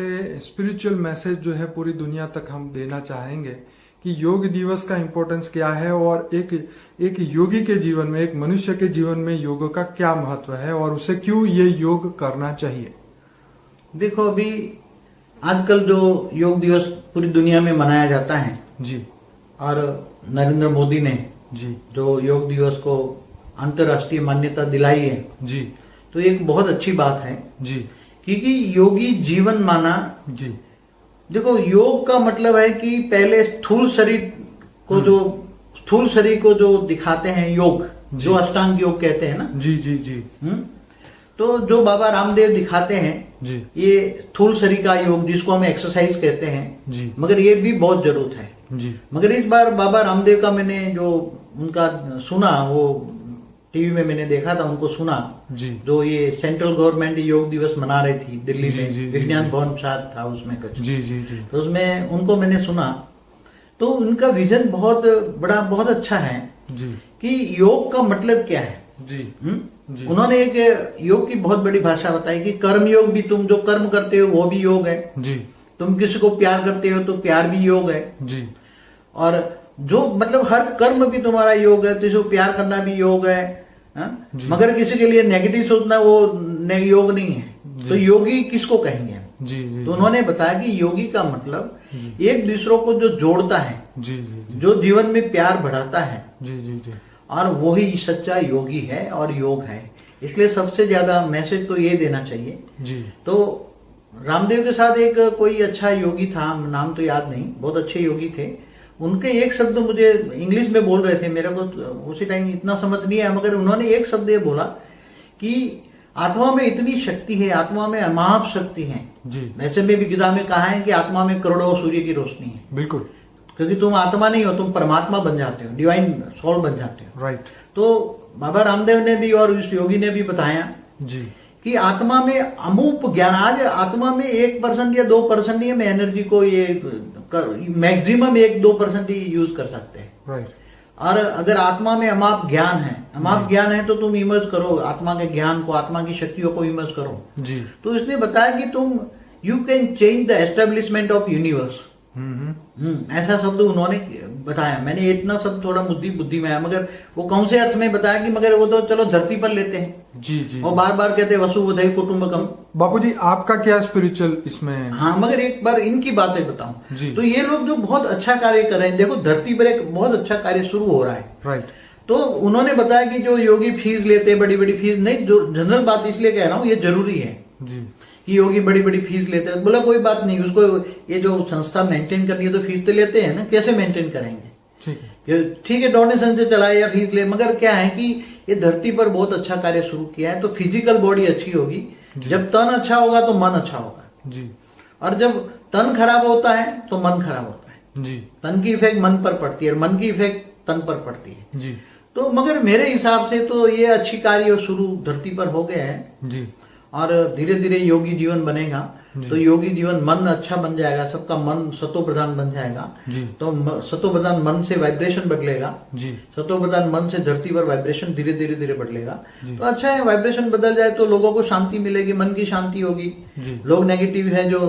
Spiritual message जो है पूरी दुनिया तक हम देना चाहेंगे कि योग दिवस का इम्पोर्टेंस क्या है और एक एक योगी के जीवन में एक मनुष्य के जीवन में योग का क्या महत्व है और उसे क्यों ये योग करना चाहिए? देखो अभी आजकल जो योग दिवस पूरी दुनिया में मनाया जाता है जी। और नरेंद्र मोदी ने जी। जो योग दिवस को अंतर्राष्ट्रीय मान्यता दिलाई है जी। तो एक बहुत अच्छी बात है। जी। क्योंकि योगी जीवन माना। जी। देखो योग का मतलब है कि पहले स्थूल शरीर को जो स्थूल शरीर को जो दिखाते हैं योग जो। अष्टांग योग कहते हैं ना? जी जी जी। हम्म? तो जो बाबा रामदेव दिखाते हैं जी। ये स्थूल शरीर का योग जिसको हम एक्सरसाइज कहते हैं जी। मगर ये भी बहुत ज़रूरत है। जी। मगर इस बार बाबा रामदेव का मैंने जो उनका सुना वो टीवी में मैंने देखा था उनको सुना। जी। जो ये सेंट्रल गवर्नमेंट योग दिवस मना रही थी दिल्ली जी, में। विज्ञान भवन साथ था उसमें कुछ। जी जी जी। तो उसमें उनको मैंने सुना। तो उनका विजन बहुत बड़ा बहुत अच्छा है जी। कि योग का मतलब क्या है। जी। हम्म? जी। उन्होंने एक योग की बहुत बड़ी भाषा बताई कि कर्म योग भी तुम जो कर्म करते हो वो भी योग है। जी। तुम किसी को प्यार करते हो तो प्यार भी योग है। जी। और जो मतलब हर कर्म भी तुम्हारा योग है किसी को प्यार करना भी योग है। हाँ? मगर किसी के लिए नेगेटिव सोचना वो ने- योग नहीं है। तो योगी किसको कहेंगे? जी जी तो उन्होंने बताया कि योगी का मतलब एक दूसरों को जो जोड़ता है जी जी जो। जीवन में प्यार बढ़ाता है। जी जी जी। और वही सच्चा योगी है और योग है। इसलिए सबसे ज़्यादा मैसेज तो ये देना चाहिए। जी। तो रामदेव के साथ एक कोई अच्छा योगी था नाम तो याद नहीं बहुत अच्छे योगी थे। उनके एक शब्द मुझे इंग्लिश में बोल रहे थे मेरे को तो उसी टाइम इतना समझ नहीं आया मगर उन्होंने एक शब्द ये बोला कि आत्मा में इतनी शक्ति है आत्मा में अमाप शक्ति है। जी। वैसे में भी गीता में कहा है कि आत्मा में करोड़ों सूर्य की रोशनी है। बिल्कुल। क्योंकि तुम आत्मा नहीं हो तुम परमात्मा बन जाते हो डिवाइन सोल बन जाते हो। राइट तो बाबा रामदेव ने भी और इस योगी ने भी बताया जी। कि आत्मा में अमूप ज्ञान आज आत्मा में एक परसेंट या दो परसेंट ही हम एनर्जी को ये मैक्सिमम एक दो परसेंट ही यूज़ कर सकते हैं। राइट और अगर आत्मा में अमाप ज्ञान है अमाप ज्ञान है तो तुम इमर्ज करो आत्मा के ज्ञान को आत्मा की शक्तियों को इमर्ज करो। जी। तो इसने बताया कि तुम you can change the establishment of universe ऐसा शब्द उन्होंने बताया। मैंने इतना सब थोड़ा बुद्धि बुद्धि में आया मगर वो कौन से अर्थ में बताया कि मगर वो तो चलो धरती पर लेते हैं। जी जी और बार बार कहते हैं वसुवधई कुटुंबकम। बापूजी आपका क्या स्पिरिचुअल इसमें? हाँ मगर एक बार इनकी बातें बताऊँ। जी। तो ये लोग जो बहुत अच्छा कार्य कर रहे हैं देखो धरती पर एक बहुत अच्छा कार्य शुरू हो रहा है। राइट तो उन्होंने बताया कि जो योगी फ़ीस लेते हैं बड़ी बड़ी फ़ीस नहीं जो जनरल बात इसलिए कह रहा हूँ ये ज़रूरी है। जी। कि योगी बड़ी बड़ी फ़ीस लेते हैं। बोला कोई बात नहीं उसको ये जो संस्था मेंटेन करनी है तो फ़ीस तो लेते हैं ना कैसे मेंटेन करेंगे? ठीक है। ठीक है डोनेशन से चलाए या फ़ीस ले मगर क्या है कि ये धरती पर बहुत अच्छा कार्य शुरू किया है तो फ़िज़िकल बॉडी अच्छी होगी। जब तन अच्छा होगा तो मन अच्छा होगा। जी। और जब तन खराब होता है तो मन खराब होता है। जी। तन की इफ़ेक्ट मन पर पड़ती है और मन की इफ़ेक्ट तन पर पड़ती है। जी। तो मगर मेरे हिसाब से तो ये अच्छी कार्य शुरू धरती पर हो गया है। जी। और धीरे धीरे योगी जीवन बनेगा। जी। तो योगी जीवन मन अच्छा बन जाएगा सबका मन सतो प्रधान बन जाएगा। जी। तो सतो प्रधान मन से वाइब्रेशन बदलेगा। जी। सतो प्रधान मन से धरती पर वाइब्रेशन धीरे धीरे धीरे बदलेगा तो अच्छा है वाइब्रेशन बदल जाए तो लोगों को शांति मिलेगी मन की शांति होगी। लोग नेगेटिव है जो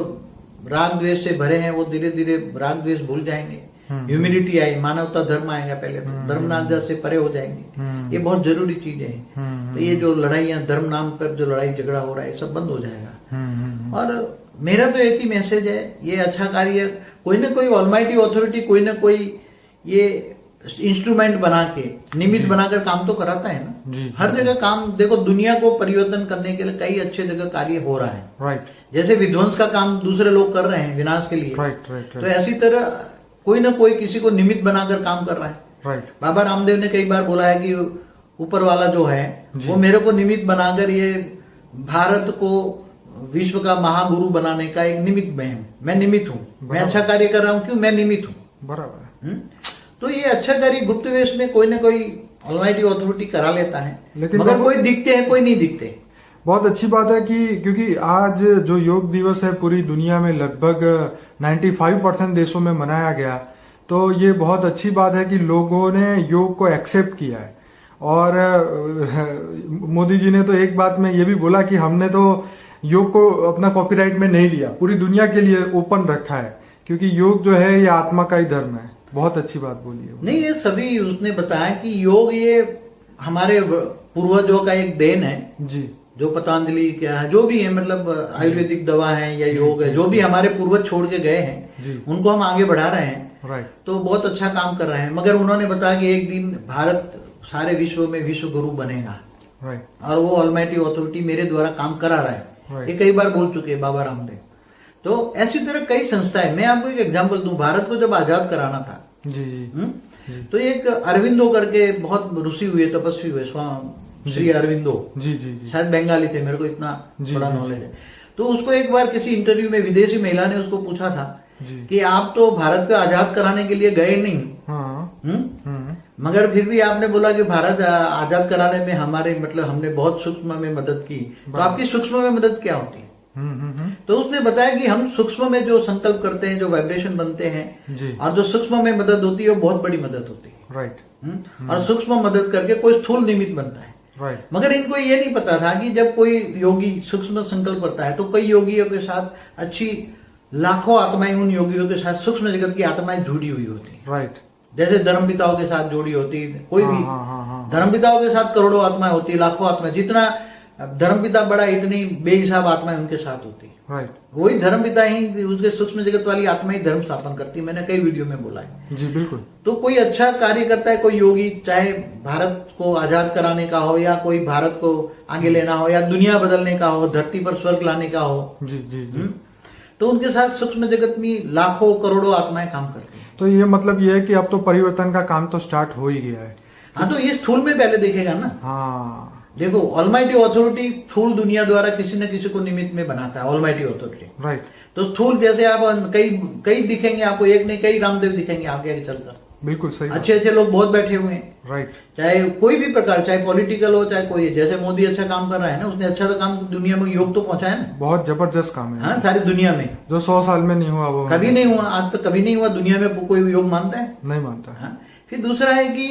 राग द्वेष से भरे हैं वो धीरे धीरे राग द्वेष भूल जाएँगे। हम्म। ह्यूमिलिटी आई मानवता धर्म आएगा पहले तो। धर्म नाम से परे हो जाएँगे। हम्म। ये बहुत ज़रूरी चीज़ है। हम्म, तो ये जो लड़ाइयाँ धर्म नाम पर जो लड़ाई झगड़ा हो रहा है सब बंद हो जाएगा। हम्म, हम्म, और मेरा तो एक ही मैसेज है ये अच्छा कार्य कोई ना कोई ऑलमाइटी ऑथोरिटी कोई ना कोई ये इंस्ट्रूमेंट बना के निमित बनाकर काम तो कराता है ना। हर जगह काम देखो दुनिया को परिवर्तन करने के लिए कई अच्छे जगह कार्य हो रहा है। राइट जैसे विध्वंस का काम दूसरे लोग कर रहे हैं विनाश के लिए। राइट राइट तो ऐसी तरह कोई ना कोई किसी को निमित्त बनाकर काम कर रहा है। राइट बाबा रामदेव ने कई बार बोला है कि ऊपर वाला जो है वो मेरे को निमित्त बनाकर ये भारत को विश्व का महागुरु बनाने का एक निमित्त मैं हूँ। मैं निमित्त हूँ। मैं अच्छा कार्य कर रहा हूँ क्यों? मैं निमित्त हूँ। बराबर। हम्म? तो ये अच्छा कार्य गुप्त वेश में कोई ना कोई ऑलमाइटी अथॉरिटी करा लेता है। लेकिन मगर कोई दिखते हैं कोई नहीं दिखते। बहुत अच्छी बात है कि क्योंकि आज जो योग दिवस है पूरी दुनिया में लगभग 95 परसेंट देशों में मनाया गया। तो ये बहुत अच्छी बात है कि लोगों ने योग को एक्सेप्ट किया है। और मोदी जी ने तो एक बात में ये भी बोला कि हमने तो योग को अपना कॉपीराइट में नहीं लिया पूरी दुनिया के लिए ओपन रखा है क्योंकि योग जो है ये आत्मा का ही धर्म है। बहुत अच्छी बात बोली है नहीं ये सभी उसने बताया कि योग ये हमारे पूर्वजों का एक देन है। जी। जो पतंजलि क्या है जो भी है मतलब आयुर्वेदिक दवा है या योग है जो भी हमारे पूर्वज छोड़ के गए हैं उनको हम आगे बढ़ा रहे हैं राइट तो बहुत अच्छा काम कर रहे हैं। मगर उन्होंने बताया कि एक दिन भारत सारे विश्व में विश्व गुरु बनेगा। राइट और वो ऑलमाइटी अथॉरिटी मेरे द्वारा काम करा रहा है। ये कई बार बोल चुके हैं बाबा रामदेव। तो ऐसी तरह कई संस्थाएँ मैं आपको एक एग्ज़ाम्पल दू भारत को जब आज़ाद कराना था जी जी। हम्म? जी। तो एक अरविंदो करके बहुत ऋषि हुए तपस्वी हुए स्वामी श्री अरविंदो। जी जी जी। शायद बंगाली थे मेरे को इतना बड़ा नॉलेज है। तो उसको एक बार किसी इंटरव्यू में विदेशी महिला ने उसको पूछा था कि आप तो भारत को आज़ाद कराने के लिए गए नहीं। हाँ। हम्म? हम्म मगर फिर भी आपने बोला कि भारत आज़ाद कराने में हमारे मतलब हमने बहुत सूक्ष्म में मदद की। तो आपकी सूक्ष्म में मदद क्या होती? है तो उसने बताया कि हम सूक्ष्म में जो संकल्प करते हैं जो वाइब्रेशन बनते हैं और जो सूक्ष्म में मदद होती है वो बहुत बड़ी मदद होती है। राइट? और सूक्ष्म मदद करके कोई स्थूल निमित्त बनता है। मगर इनको ये नहीं पता था कि जब कोई योगी सूक्ष्म संकल्प करता है तो कई योगियों के साथ अच्छी लाखों आत्माएँ उन योगियों के साथ सूक्ष्म जगत की आत्माएँ जुड़ी हुई होती है। राइट जैसे धर्म पिताओं के साथ जुड़ी होती कोई हाँ, भी धर्म हाँ, हाँ। के साथ करोड़ों आत्माएँ होती लाखों आत्माएँ जितना धर्मपिता बड़ा इतनी बेहिसाब आत्माएँ उनके साथ होती। है वही धर्मपिता ही उसके सूक्ष्म जगत वाली आत्मा ही धर्म स्थापन करती है। मैंने कई वीडियो में बोला है। जी बिल्कुल। तो कोई अच्छा कार्य करता है कोई योगी चाहे भारत को आज़ाद कराने का हो या कोई भारत को आगे लेना हो या दुनिया बदलने का हो धरती पर स्वर्ग लाने का हो। जी जी जी। हम्म? तो उनके साथ सूक्ष्म जगत में लाखों करोड़ों आत्माएँ काम करती है। तो ये मतलब ये है कि अब तो परिवर्तन का काम तो स्टार्ट हो ही गया है। हाँ तो ये स्थूल में पहले देखेगा ना। हाँ। देखो ऑलमाइटी अथॉरिटी स्थूल दुनिया द्वारा किसी न किसी को निमित्त में बनाता है ऑलमाइटी अथॉरिटी राइट तो स्थूल जैसे आप कई कई दिखेंगे आपको एक नहीं कई रामदेव दिखेंगे आगे आगे चलकर। बिल्कुल सही अच्छे अच्छे लोग बहुत बैठे हुए हैं। राइट चाहे कोई भी प्रकार चाहे पॉलिटिकल हो चाहे कोई जैसे मोदी अच्छा काम कर रहा है ना उसने अच्छा तो काम दुनिया में योग तो पहुँचा है ना? बहुत ज़बरदस्त काम है। हाँ सारी दुनिया में। जो सौ साल में नहीं हुआ वो कभी नहीं हुआ आज तक कभी नहीं हुआ दुनिया में कोई योग मानता है? नहीं मानता। है। हाँ? फिर दूसरा है कि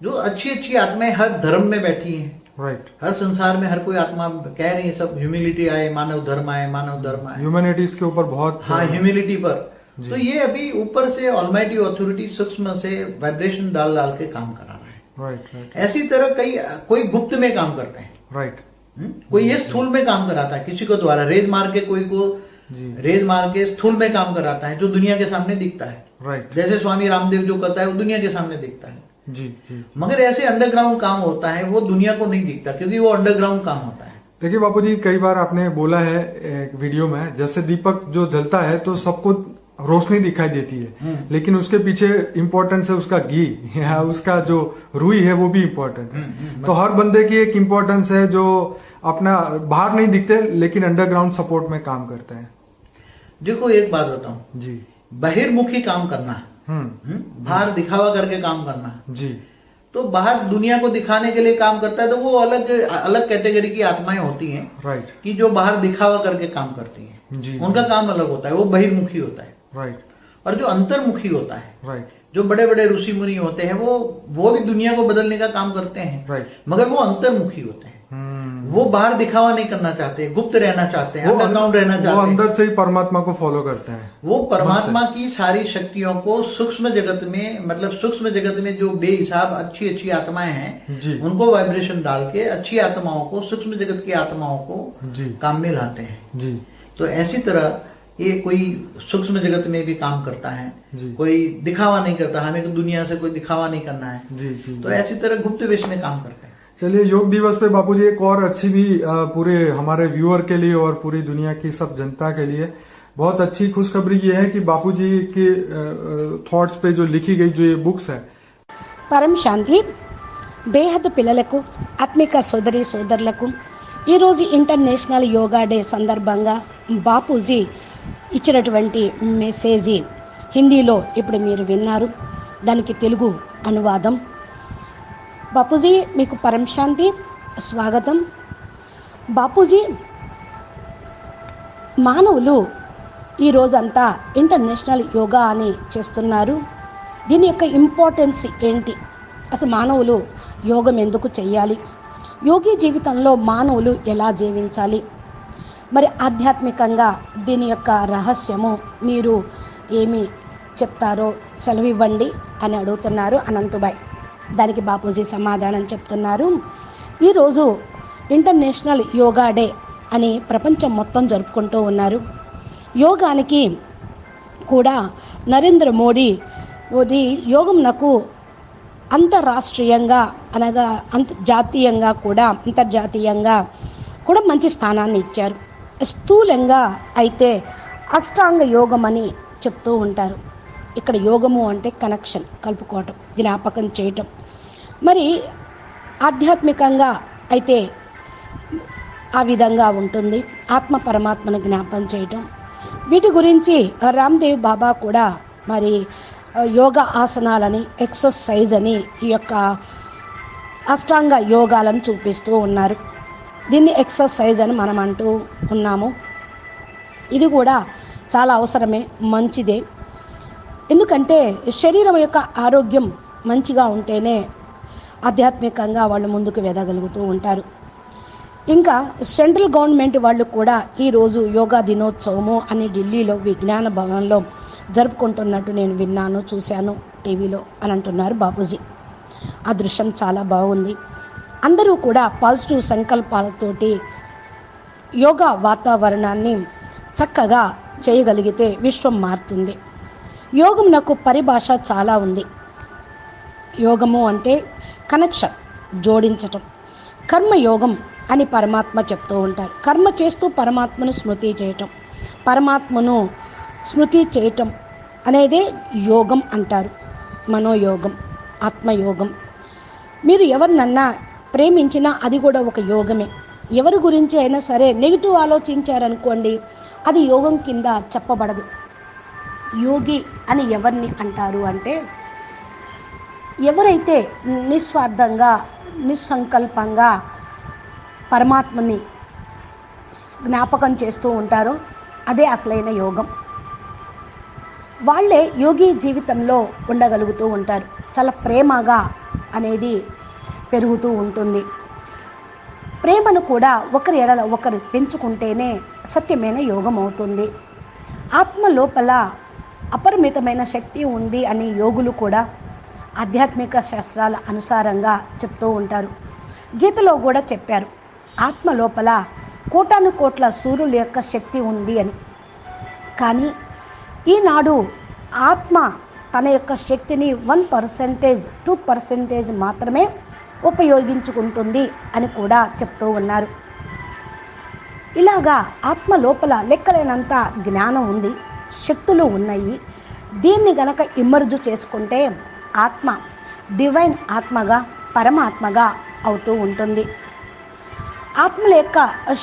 जो अच्छी अच्छी आत्माएँ हर धर्म में बैठी हैं राइट right. हर संसार में हर कोई आत्मा कह रही है सब ह्यूमिलिटी आए मानव धर्म आए मानव धर्म आए। ह्यूमैनिटीज के ऊपर बहुत हाँ ह्यूमिलिटी पर। तो ये अभी ऊपर से ऑलमाइटी अथॉरिटी सूक्ष्म से वाइब्रेशन डाल डाल के काम करा रहा है। राइट राइट ऐसी तरह कई कोई गुप्त में काम करते हैं। Right hmm? कोई ये स्थूल में काम कराता है किसी को द्वारा। रेज मार के कोई को रेज मार के स्थूल में काम कराता है जो दुनिया के सामने दिखता है। राइट जैसे स्वामी रामदेव जो करता है वो दुनिया के सामने दिखता है। जी जी। मगर ऐसे अंडरग्राउंड काम होता है वो दुनिया को नहीं दिखता क्योंकि वो अंडरग्राउंड काम होता है। देखिए बापूजी कई बार आपने बोला है एक वीडियो में जैसे दीपक जो जलता है तो सबको रोशनी दिखाई देती है। हम्म। लेकिन उसके पीछे इम्पोर्टेंस है उसका घी या उसका जो रुई है वो भी इम्पोर्टेंट है। हम्म, हम्म, तो हर बंदे की एक इम्पोर्टेंस है जो अपना बाहर नहीं दिखते लेकिन अंडरग्राउंड सपोर्ट में काम करते हैं। देखो एक बात बताऊँ। जी। बहिर्मुखी काम करना। हम्म हम्म? बाहर दिखावा करके काम करना। जी। तो बाहर दुनिया को दिखाने के लिए काम करता है तो वो अलग अलग कैटेगरी की आत्माएँ होती हैं राइट कि जो बाहर दिखावा करके काम करती हैं। जी। उनका काम अलग होता है वो बहिर्मुखी होता है। राइट और जो अंतर्मुखी होता है राइट जो बड़े बड़े ऋषि मुनि होते हैं वो वो भी दुनिया को बदलने का काम करते हैं। राइट मगर वो अंतर्मुखी होते हैं। हम्म। वो बाहर दिखावा नहीं करना चाहते गुप्त रहना चाहते हैं अंडरग्राउंड रहना चाहते हैं। अंदर से ही परमात्मा को फॉलो करते हैं वो परमात्मा की सारी शक्तियों को सूक्ष्म जगत में मतलब सूक्ष्म जगत में जो बेहिसाब अच्छी अच्छी आत्माएँ हैं उनको वाइब्रेशन डाल के अच्छी आत्माओं को सूक्ष्म जगत की आत्माओं को काम में लाते हैं। जी। तो ऐसी तरह ये कोई सूक्ष्म जगत में भी काम करता है कोई दिखावा नहीं करता हमें तो दुनिया से कोई दिखावा नहीं करना है। जी जी तो ऐसी तरह गुप्त वेश में काम करते हैं। चलिए योग दिवस पे बापूजी एक और अच्छी भी अ, पूरे हमारे व्यूअर के लिए और पूरी दुनिया की सब जनता के लिए बहुत अच्छी खुशखबरी ये है कि बापूजी के थॉट्स पे जो लिखी गई जो ये बुक्स है పరం శాంతి బేహద్ పిల్లలకు ఆత్మిక సోదరి సోదరులకు ఈరోజు ఇంటర్నేషనల్ యోగా డే సందర్భంగా బాపూజీ ఇచ్చినటువంటి మెసేజీ హిందీలో ఇప్పుడు మీరు విన్నారు దానికి తెలుగు అనువాదం బాపూజీ మీకు పరం శాంతి స్వాగతం. బాపూజీ మానవులు ఈ రోజంతా ఇంటర్నేషనల్ యోగా అని చేస్తున్నారు. దీని యొక్క ఇంపార్టెన్స్ ఏంటి? అసలు మానవులు యోగం ఎందుకు చేయాలి? యోగి జీవితంలో మానవులు ఎలా జీవించాలి? మరి ఆధ్యాత్మికంగా దీని యొక్క రహస్యము మీరు ఏమి చెప్తారో సెలవివ్వండి అని అడుగుతున్నారు అనంతుబాయ్. దానికి బాపూజీ సమాధానం చెప్తున్నారు. ఈరోజు ఇంటర్నేషనల్ యోగా డే అని ప్రపంచం మొత్తం జరుపుకుంటూ ఉన్నారు. యోగానికి కూడా నరేంద్ర మోడీ మోదీ యోగం నాకు అంతరాష్ట్రీయంగా అనగా అంతర్జాతీయంగా కూడా అంతర్జాతీయంగా కూడా మంచి స్థానాన్ని ఇచ్చారు. స్థూలంగా అయితే అష్టాంగ యోగం అని చెప్తూ ఉంటారు. ఇక్కడ యోగము అంటే కనెక్షన్ కలుపుకోవటం జ్ఞాపకం చేయటం. మరి ఆధ్యాత్మికంగా అయితే ఆ విధంగా ఉంటుంది. ఆత్మ పరమాత్మను జ్ఞాపం చేయటం. వీటి గురించి రామ్దేవ్ బాబా కూడా మరి యోగ ఆసనాలని ఎక్సర్సైజ్ అని ఈ యొక్క అష్టాంగ యోగాలను చూపిస్తూ ఉన్నారు. దీన్ని ఎక్సర్సైజ్ అని మనం అంటూ ఉన్నాము. ఇది కూడా చాలా అవసరమే మంచిదే. ఎందుకంటే శరీరం యొక్క ఆరోగ్యం మంచిగా ఉంటేనే ఆధ్యాత్మికంగా వాళ్ళు ముందుకు వెదగలుగుతూ ఉంటారు. ఇంకా సెంట్రల్ గవర్నమెంట్ వాళ్ళు కూడా ఈరోజు యోగా దినోత్సవము అని ఢిల్లీలో విజ్ఞాన భవన్లో జరుపుకుంటున్నట్టు నేను విన్నాను చూశాను టీవీలో అని అంటున్నారు బాబూజీ ఆ దృశ్యం చాలా బాగుంది. అందరూ కూడా పాజిటివ్ సంకల్పాలతోటి యోగా వాతావరణాన్ని చక్కగా చేయగలిగితే విశ్వం మారుతుంది. యోగం నాకు పరిభాష చాలా ఉంది. యోగము అంటే కనెక్షన్ జోడించటం. కర్మయోగం అని పరమాత్మ చెప్తూ ఉంటారు. కర్మ చేస్తూ పరమాత్మను స్మృతి చేయటం. పరమాత్మను స్మృతి చేయటం అనేదే యోగం అంటారు. మనోయోగం ఆత్మయోగం. మీరు ఎవరినన్నా ప్రేమించినా అది కూడా ఒక యోగమే. ఎవరి గురించి అయినా సరే నెగిటివ్ ఆలోచించారనుకోండి అది యోగం కింద చెప్పబడదు. యోగి అని ఎవరిని అంటారు అంటే ఎవరైతే నిస్వార్థంగా నిస్సంకల్పంగా పరమాత్మని జ్ఞాపకం చేస్తూ ఉంటారో అదే అసలైన యోగం. వాళ్ళే యోగి జీవితంలో ఉండగలుగుతూ ఉంటారు. చాలా ప్రేమగా అనేది పెరుగుతూ ఉంటుంది. ప్రేమను కూడా ఒకరి ఎడల ఒకరు పెంచుకుంటేనే సత్యమైన యోగం అవుతుంది. ఆత్మ లోపల అపరిమితమైన శక్తి ఉంది అని యోగులు కూడా ఆధ్యాత్మిక శాస్త్రాల అనుసారంగా చెప్తూ ఉంటారు. గీతలో కూడా చెప్పారు ఆత్మ లోపల కోటాను కోట్ల సూర్యుల యొక్క శక్తి ఉంది అని. కానీ ఈనాడు ఆత్మ తన యొక్క శక్తిని వన్ పర్సెంటేజ్ టూ పర్సెంటేజ్ మాత్రమే ఉపయోగించుకుంటుంది అని కూడా చెప్తూ ఉన్నారు. ఇలాగా ఆత్మ లోపల లెక్కలేనంత జ్ఞానం ఉంది శక్తులు ఉన్నాయి. దీన్ని గనక ఇమ్మర్జు చేసుకుంటే ఆత్మ డివైన్ ఆత్మగా పరమాత్మగా అవుతూ ఉంటుంది. ఆత్మల యొక్క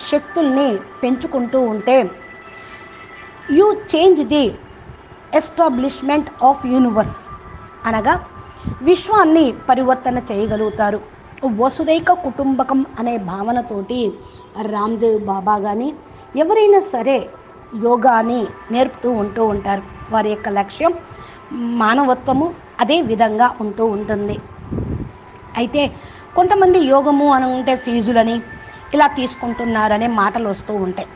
శక్తుల్ని పెంచుకుంటూ ఉంటే you change the establishment of universe అనగా విశ్వాన్ని పరివర్తన చేయగలుగుతారు. వసుదైక కుటుంబకం అనే భావనతోటి రామ్దేవ్ బాబా కానీ ఎవరైనా సరే యోగాని నేర్పుతూ ఉంటూ ఉంటారు. వారి యొక్క లక్ష్యం మానవత్వము అదే విధంగా ఉంటూ ఉంటుంది. అయితే కొంతమంది యోగము అని ఉంటే ఫీజులని ఇలా తీసుకుంటున్నారనే మాటలు వస్తూ ఉంటాయి.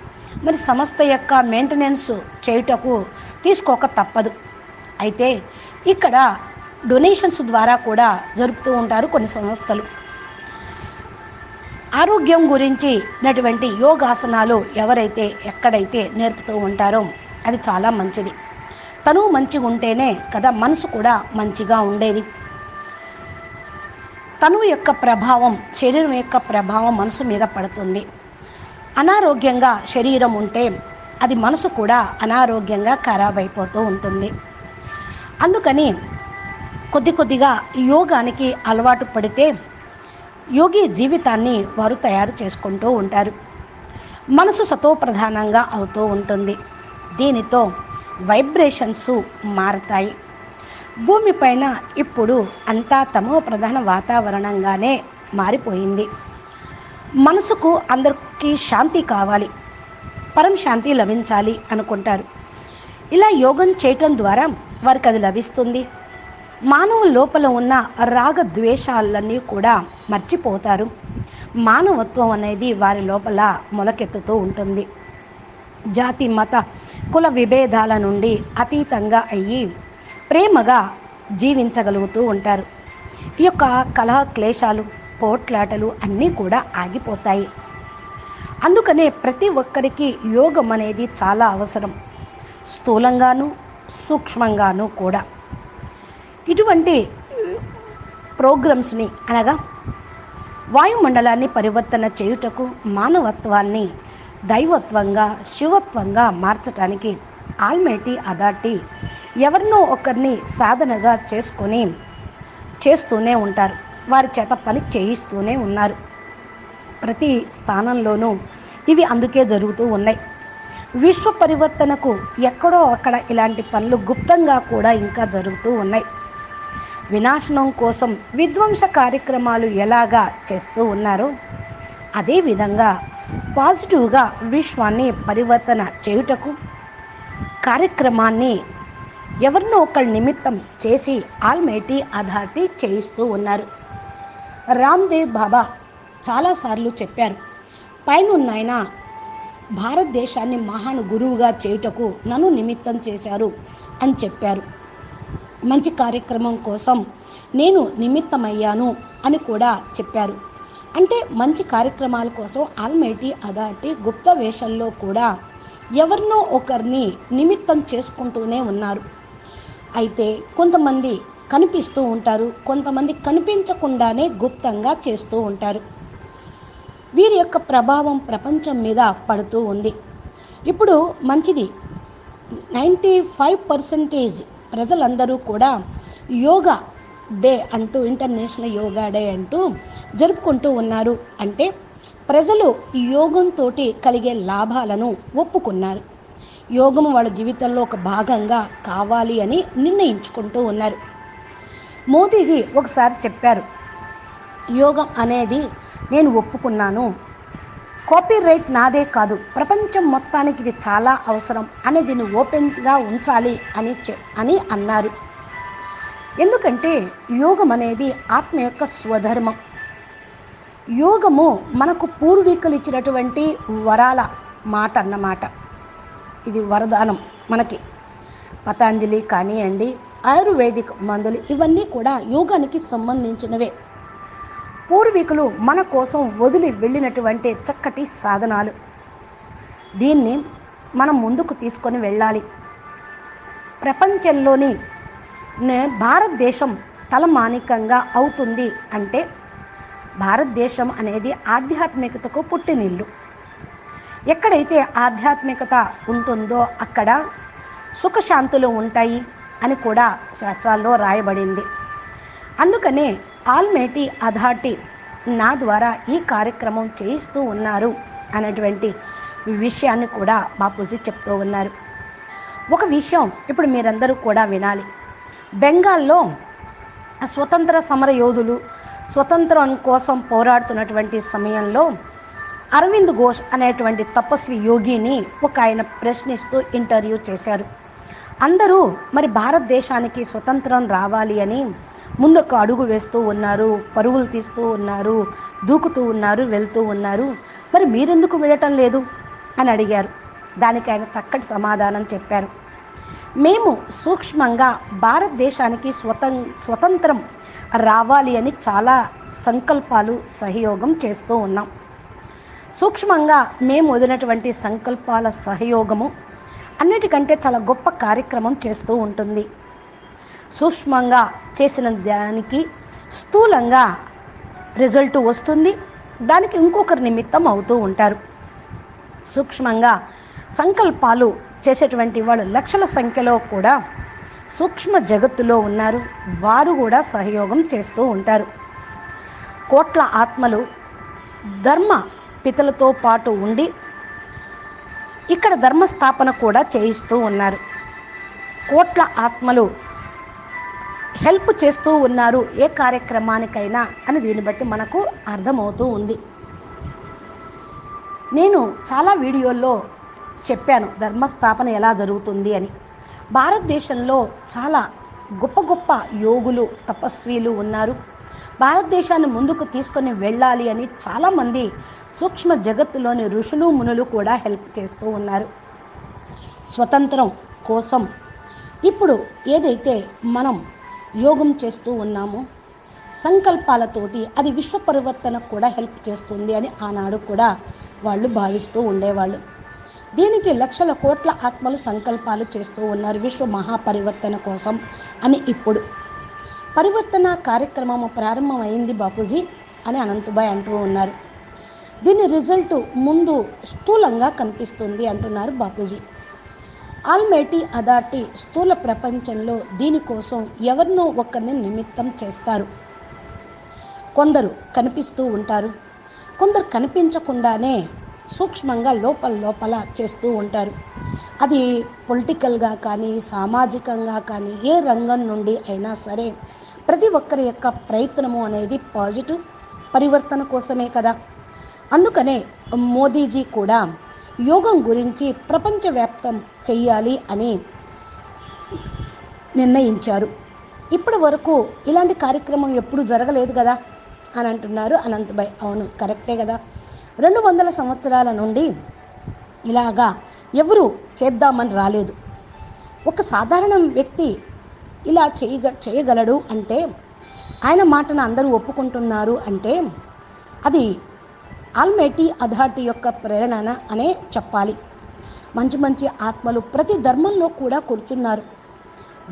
మరి సంస్థ యొక్క మెయింటెనెన్స్ చేయుటకు తీసుకోక తప్పదు. అయితే ఇక్కడ డొనేషన్స్ ద్వారా కూడా జరుపుతూ ఉంటారు కొన్ని సంస్థలు. ఆరోగ్యం గురించి నటువంటి యోగాసనాలు ఎవరైతే ఎక్కడైతే నేర్పుతూ ఉంటారో అది చాలా మంచిది. తను మంచిగా ఉంటేనే కదా మనసు కూడా మంచిగా ఉండేది. తను యొక్క ప్రభావం శరీరం యొక్క ప్రభావం మనసు మీద పడుతుంది. అనారోగ్యంగా శరీరం ఉంటే అది మనసు కూడా అనారోగ్యంగా ఖరాబ్ అయిపోతూ ఉంటుంది. అందుకని కొద్ది కొద్దిగా యోగానికి అలవాటు పడితే యోగి జీవితాన్ని వారు తయారు చేసుకుంటూ ఉంటారు. మనసు సతో ప్రధానంగా అవుతూ ఉంటుంది. దీనితో వైబ్రేషన్స్ మారతాయి. భూమిపైన ఇప్పుడు అంతా తమో ప్రధాన వాతావరణంగానే మారిపోయింది. మనసుకు అందరికీ శాంతి కావాలి. పరం శాంతి లభించాలి అనుకుంటారు. ఇలా యోగం చేయటం ద్వారా వారికి అది లభిస్తుంది. మానవ లోపల ఉన్న రాగ ద్వేషాలన్నీ కూడా మర్చిపోతారు. మానవత్వం అనేది వారి లోపల మొలకెత్తుతూ ఉంటుంది. జాతి మత కుల విభేదాల నుండి అతీతంగా అయ్యి ప్రేమగా జీవించగలుగుతూ ఉంటారు. ఈ యొక్క కలహ క్లేశాలు పోట్లాటలు అన్నీ కూడా ఆగిపోతాయి. అందుకనే ప్రతి ఒక్కరికి యోగం అనేది చాలా అవసరం. స్థూలంగాను సూక్ష్మంగాను కూడా. ఇటువంటి ప్రోగ్రామ్స్ని అనగా వాయుమండలాన్ని పరివర్తన చేయుటకు మానవత్వాన్ని దైవత్వంగా శివత్వంగా మార్చటానికి ఆల్మేటి అథార్టీ ఎవరినో ఒకరిని సాధనగా చేసుకొని చేస్తూనే ఉంటారు. వారి చేత పని చేయిస్తూనే ఉన్నారు. ప్రతి స్థానంలోనూ ఇవి అందుకే జరుగుతూ ఉన్నాయి. విశ్వ పరివర్తనకు ఎక్కడో అక్కడ ఇలాంటి పనులు గుప్తంగా కూడా ఇంకా జరుగుతూ ఉన్నాయి. వినాశనం కోసం విధ్వంస కార్యక్రమాలు ఎలాగా చేస్తూ ఉన్నారో అదేవిధంగా పాజిటివ్గా విశ్వాన్ని పరివర్తన చేయుటకు కార్యక్రమాన్ని ఎవరినో ఒకళ్ళ నిమిత్తం చేసి ఆల్మేటి అథారిటీ చేయిస్తూ ఉన్నారు. రామ్దేవ్ బాబా చాలాసార్లు చెప్పారు పైనున్నాయన భారతదేశాన్ని మహాన్ గురువుగా చేయుటకు నన్ను నిమిత్తం చేశారు అని చెప్పారు. మంచి కార్యక్రమం కోసం నేను నిమిత్తమయ్యాను అని కూడా చెప్పారు. అంటే మంచి కార్యక్రమాల కోసం ఆల్మైటీ అథారిటీ గుప్త వేషంలో కూడా ఎవరినో ఒకరిని నిమిత్తం చేసుకుంటూనే ఉన్నారు. అయితే కొంతమంది కనిపిస్తూ ఉంటారు కొంతమంది కనిపించకుండానే గుప్తంగా చేస్తూ ఉంటారు. వీరి యొక్క ప్రభావం ప్రపంచం మీద పడుతూ ఉంది. ఇప్పుడు మంచిది. నైంటీ ఫైవ్ పర్సెంటేజ్ ప్రజలందరూ కూడా యోగా డే అంటూ ఇంటర్నేషనల్ యోగా డే అంటూ జరుపుకుంటూ ఉన్నారు. అంటే ప్రజలు ఈ యోగంతో కలిగే లాభాలను ఒప్పుకున్నారు. యోగం వాళ్ళ జీవితంలో ఒక భాగంగా కావాలి అని నిర్ణయించుకుంటూ ఉన్నారు. మోదీజీ ఒకసారి చెప్పారు యోగం అనేది నేను ఒప్పుకున్నాను. కాపీ రైట్ నాదే కాదు ప్రపంచం మొత్తానికి ఇది చాలా అవసరం. అని దీన్ని ఓపెన్గా ఉంచాలి అని చె- అని అన్నారు. ఎందుకంటే యోగం అనేది ఆత్మ యొక్క స్వధర్మం. యోగము మనకు పూర్వీకులు ఇచ్చినటువంటి వరాల మాట అన్నమాట. ఇది వరదానం మనకి. పతాంజలి కానివ్వండి ఆయుర్వేదిక్ మందులు ఇవన్నీ కూడా యోగానికి సంబంధించినవే. పూర్వీకులు మన కోసం వదిలి వెళ్ళినటువంటి చక్కటి సాధనాలు. దీన్ని మనం ముందుకు తీసుకొని వెళ్ళాలి. ప్రపంచంలోని భారతదేశం తలమానికంగా అవుతుంది అంటే భారతదేశం అనేది ఆధ్యాత్మికతకు పుట్టినిల్లు. ఎక్కడైతే ఆధ్యాత్మికత ఉంటుందో అక్కడ సుఖశాంతులు ఉంటాయి అని కూడా శాస్త్రాల్లో రాయబడింది. అందుకనే ఆల్మేటి అథార్టీ నా ద్వారా ఈ కార్యక్రమం చేయిస్తూ ఉన్నారు అనేటువంటి విషయాన్ని కూడా బాపూజీ చెప్తూ ఉన్నారు. ఒక విషయం ఇప్పుడు మీరందరూ కూడా వినాలి. బెంగాల్లో స్వతంత్ర సమర యోధులు స్వతంత్రం కోసం పోరాడుతున్నటువంటి సమయంలో అరవింద్ ఘోష్ అనేటువంటి తపస్వి యోగిని ఒక ఆయన ప్రశ్నిస్తూ ఇంటర్వ్యూ చేశారు. అందరూ మరి భారతదేశానికి స్వతంత్రం రావాలి అని ముందుకు అడుగు వేస్తూ ఉన్నారు పరుగులు తీస్తూ ఉన్నారు దూకుతూ ఉన్నారు వెళ్తూ ఉన్నారు. మరి మీరెందుకు వెళ్ళటం లేదు? అని అడిగారు. దానికి ఆయన చక్కటి సమాధానం చెప్పారు. మేము సూక్ష్మంగా భారతదేశానికి స్వతం స్వతంత్రం రావాలి అని చాలా సంకల్పాలు సహయోగం చేస్తూ ఉన్నాం. సూక్ష్మంగా మేము వదిలినటువంటి సంకల్పాల సహయోగము అన్నిటికంటే చాలా గొప్ప కార్యక్రమం చేస్తూ ఉంటుంది. సూక్ష్మంగా చేసిన దానికి స్థూలంగా రిజల్ట్ వస్తుంది. దానికి ఇంకొకరి నిమిత్తం అవుతూ ఉంటారు. సూక్ష్మంగా సంకల్పాలు చేసేటువంటి వాళ్ళు లక్షల సంఖ్యలో కూడా సూక్ష్మ జగత్తులో ఉన్నారు. వారు కూడా సహయోగం చేస్తూ ఉంటారు. కోట్ల ఆత్మలు ధర్మ పితలతో పాటు ఉండి ఇక్కడ ధర్మస్థాపన కూడా చేయిస్తూ ఉన్నారు. కోట్ల ఆత్మలు హెల్ప్ చేస్తూ ఉన్నారు. ఏ కార్యక్రమానికైనా అని దీన్ని బట్టి మనకు అర్థమవుతూ ఉంది. నేను చాలా వీడియోల్లో చెప్పాను ధర్మస్థాపన ఎలా జరుగుతుంది అని. భారతదేశంలో చాలా గొప్ప గొప్ప యోగులు తపస్వీలు ఉన్నారు. భారతదేశాన్ని ముందుకు తీసుకొని వెళ్ళాలి అని చాలామంది సూక్ష్మ జగత్తులోని ఋషులు మునులు కూడా హెల్ప్ చేస్తూ ఉన్నారు. స్వతంత్రం కోసం ఇప్పుడు ఏదైతే మనం యోగం చేస్తూ ఉన్నామో సంకల్పాలతోటి అది విశ్వ పరివర్తనకు కూడా హెల్ప్ చేస్తుంది అని ఆనాడు కూడా వాళ్ళు భావిస్తూ ఉండేవాళ్ళు. దీనికి లక్షల కోట్ల ఆత్మలు సంకల్పాలు చేస్తూ ఉన్నారు విశ్వ మహాపరివర్తన కోసం అని ఇప్పుడు. పరివర్తన కార్యక్రమం ప్రారంభమైంది బాపూజీ అని అనంతబాయ్ అంటూ ఉన్నారు. దీని రిజల్ట్ ముందు స్థూలంగా కనిపిస్తుంది అంటున్నారు బాపూజీ. ఆల్మైటీ అథార్టీ స్థూల ప్రపంచంలో దీనికోసం ఎవరినో ఒకరిని నిమిత్తం చేస్తారు. కొందరు కనిపిస్తూ ఉంటారు. కొందరు కనిపించకుండానే సూక్ష్మంగా లోపల లోపల చేస్తూ ఉంటారు. అది పొలిటికల్గా కానీ సామాజికంగా కానీ ఏ రంగం నుండి అయినా సరే ప్రతి ఒక్కరి యొక్క ప్రయత్నము అనేది పాజిటివ్ పరివర్తన కోసమే కదా. అందుకనే మోదీజీ కూడా యోగం గురించి ప్రపంచవ్యాప్తం చెయ్యాలి అని నిర్ణయించారు. ఇప్పటి వరకు ఇలాంటి కార్యక్రమం ఎప్పుడు జరగలేదు కదా అని అంటున్నారు అనంతభాయ్ అవును కరెక్టే కదా. రెండు వందల సంవత్సరాల నుండి ఇలాగా ఎవరు చేద్దామని రాలేదు. ఒక సాధారణ వ్యక్తి ఇలా చేయగ చేయగలడు అంటే ఆయన మాటను అందరూ ఒప్పుకుంటున్నారు అంటే అది ఆల్మేటి అధార్టీ యొక్క ప్రేరణ అనే చెప్పాలి. మంచి మంచి ఆత్మలు ప్రతి ధర్మంలో కూడా కూర్చున్నారు.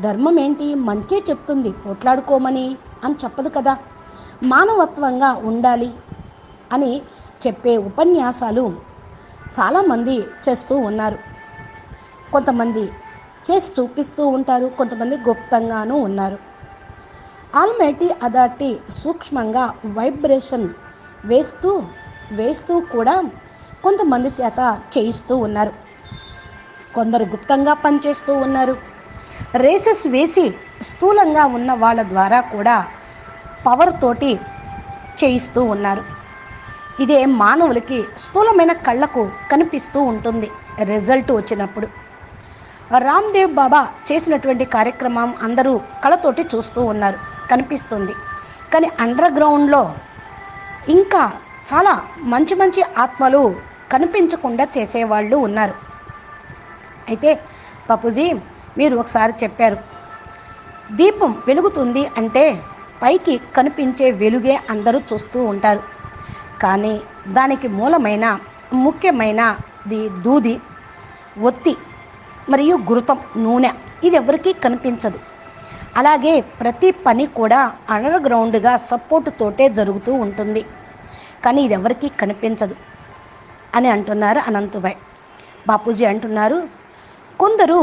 ధర్మం ఏంటి మంచే చెప్తుంది పోట్లాడుకోమని అని చెప్పదు కదా. మానవత్వంగా ఉండాలి అని చెప్పే ఉపన్యాసాలు చాలామంది చేస్తూ ఉన్నారు. కొంతమంది చేసి చూపిస్తూ ఉంటారు కొంతమంది గుప్తంగానూ ఉన్నారు. ఆల్మైటీ అథారిటీ సూక్ష్మంగా వైబ్రేషన్ వేస్తూ వేస్తూ కూడా కొంతమంది చేత చేయిస్తూ ఉన్నారు. కొందరు గుప్తంగా పనిచేస్తూ ఉన్నారు. రేసెస్ వేసి స్థూలంగా ఉన్న వాళ్ళ ద్వారా కూడా పవర్ తోటి చేయిస్తూ ఉన్నారు. ఇదే మానవులకి స్థూలమైన కళ్ళకు కనిపిస్తూ ఉంటుంది రిజల్ట్ వచ్చినప్పుడు. రామ్దేవ్ బాబా చేసినటువంటి కార్యక్రమం అందరూ కళతోటి చూస్తూ ఉన్నారు కనిపిస్తుంది. కానీ అండర్ గ్రౌండ్లో ఇంకా చాలా మంచి మంచి ఆత్మలు కనిపించకుండా చేసేవాళ్ళు ఉన్నారు. అయితే పప్పుజీ మీరు ఒకసారి చెప్పారు దీపం వెలుగుతుంది అంటే పైకి కనిపించే వెలుగే అందరూ చూస్తూ ఉంటారు. కానీ దానికి మూలమైన ముఖ్యమైనది దూది ఒత్తి మరియు గురుతం నూనె. ఇది ఎవరికీ కనిపించదు. అలాగే ప్రతి పని కూడా అండర్ గ్రౌండ్గా సపోర్ట్ తోటే జరుగుతూ ఉంటుంది. కానీ ఇది ఎవరికీ కనిపించదు అని అంటున్నారు అనంతుభాయ్. బాపూజీ అంటున్నారు కొందరు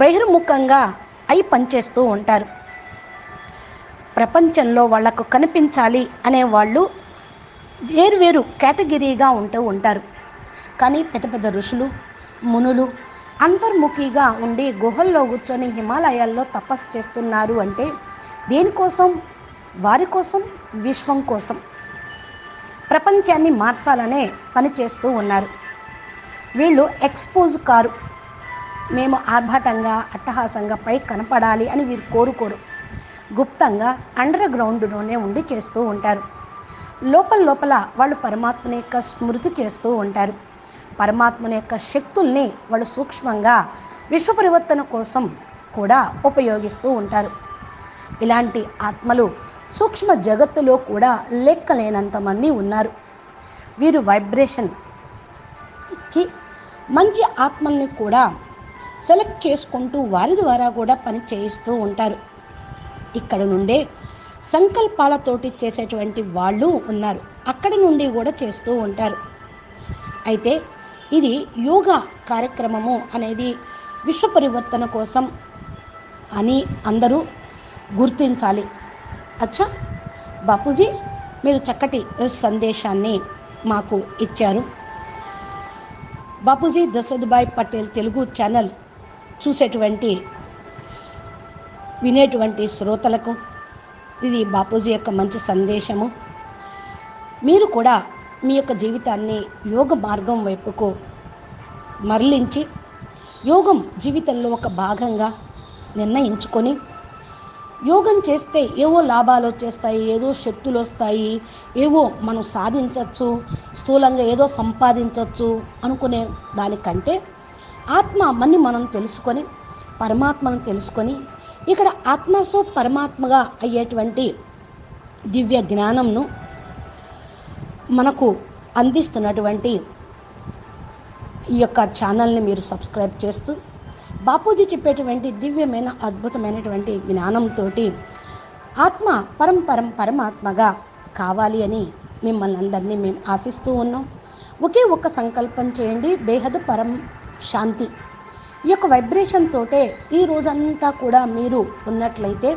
బహిర్ముఖంగా అయి పనిచేస్తూ ఉంటారు. ప్రపంచంలో వాళ్ళకు కనిపించాలి అనే వాళ్ళు వేరువేరు కేటగిరీగా ఉంటూ ఉంటారు. కానీ పెద్ద పెద్ద ఋషులు మునులు అంతర్ముఖిగా ఉండి గుహల్లో కూర్చొని హిమాలయాల్లో తపస్సు చేస్తున్నారు అంటే దేనికోసం వారి కోసం? విశ్వం కోసం. ప్రపంచాన్ని మార్చాలనే పని చేస్తూ ఉన్నారు. వీళ్ళు ఎక్స్పోజ్ కారు. మేము ఆర్భాటంగా అట్టహాసంగా పై కనపడాలి అని వీరు కోరుకోరు. గుప్తంగా అండర్ గ్రౌండ్లోనే ఉండి చేస్తూ ఉంటారు. లోపల లోపల వాళ్ళు పరమాత్మని యొక్క స్మృతి చేస్తూ ఉంటారు. పరమాత్మని యొక్క శక్తుల్ని వాళ్ళు సూక్ష్మంగా విశ్వ పరివర్తన కోసం కూడా ఉపయోగిస్తూ ఉంటారు. ఇలాంటి ఆత్మలు సూక్ష్మ జగత్తులో కూడా లెక్కలేనంతమంది ఉన్నారు. వీరు వైబ్రేషన్ ఇచ్చి మంచి ఆత్మల్ని కూడా సెలెక్ట్ చేసుకుంటూ వారి ద్వారా కూడా పని చేయిస్తూ ఉంటారు. ఇక్కడ నుండే సంకల్పాలతోటి చేసేటువంటి వాళ్ళు ఉన్నారు. అక్కడి నుండి కూడా చేస్తూ ఉంటారు. అయితే ఇది యోగా కార్యక్రమము అనేది విశ్వ పరివర్తన కోసం అని అందరూ గుర్తించాలి. అచ్చా బాపూజీ మీరు చక్కటి సందేశాన్ని మాకు ఇచ్చారు. బాపూజీ దశరథభాయ్ పటేల్ తెలుగు ఛానల్ చూసేటువంటి వినేటువంటి శ్రోతలకు ఇది బాపూజీ యొక్క మంచి సందేశము. మీరు కూడా మీ యొక్క జీవితాన్ని యోగ మార్గం వైపుకు మరలించి యోగం జీవితంలో ఒక భాగంగా నిర్ణయించుకొని యోగం చేస్తే ఏవో లాభాలు వచ్చేస్తాయి ఏదో శక్తులు వస్తాయి ఏవో మనం సాధించవచ్చు స్థూలంగా ఏదో సంపాదించవచ్చు అనుకునే దానికంటే ఆత్మ మన్ని మనం తెలుసుకొని పరమాత్మను తెలుసుకొని ఇక్కడ ఆత్మసో పరమాత్మగా అయ్యేటువంటి దివ్య జ్ఞానంను మనకు అందిస్తున్నటువంటి ఈ యొక్క ఛానల్ని మీరు సబ్స్క్రైబ్ చేస్తూ బాపూజీ చెప్పేటువంటి దివ్యమైన అద్భుతమైనటువంటి జ్ఞానంతో ఆత్మ పరంపరం పరమాత్మగా కావాలి అని మిమ్మల్ని అందరినీ మేము ఆశిస్తూ ఉన్నాం. ఒకే ఒక్క సంకల్పం చేయండి. బేహద్ పరం శాంతి. ఈ యొక్క వైబ్రేషన్ తోటే ఈ రోజంతా కూడా మీరు ఉన్నట్లయితే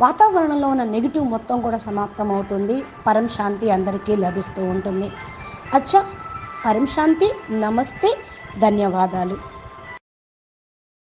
వాతావరణంలో ఉన్న నెగిటివ్ మొత్తం కూడా సమాప్తం అవుతుంది. పరం శాంతి అందరికీ లభిస్తూ ఉంటుంది. అచ్చా పరం శాంతి నమస్తే ధన్యవాదాలు.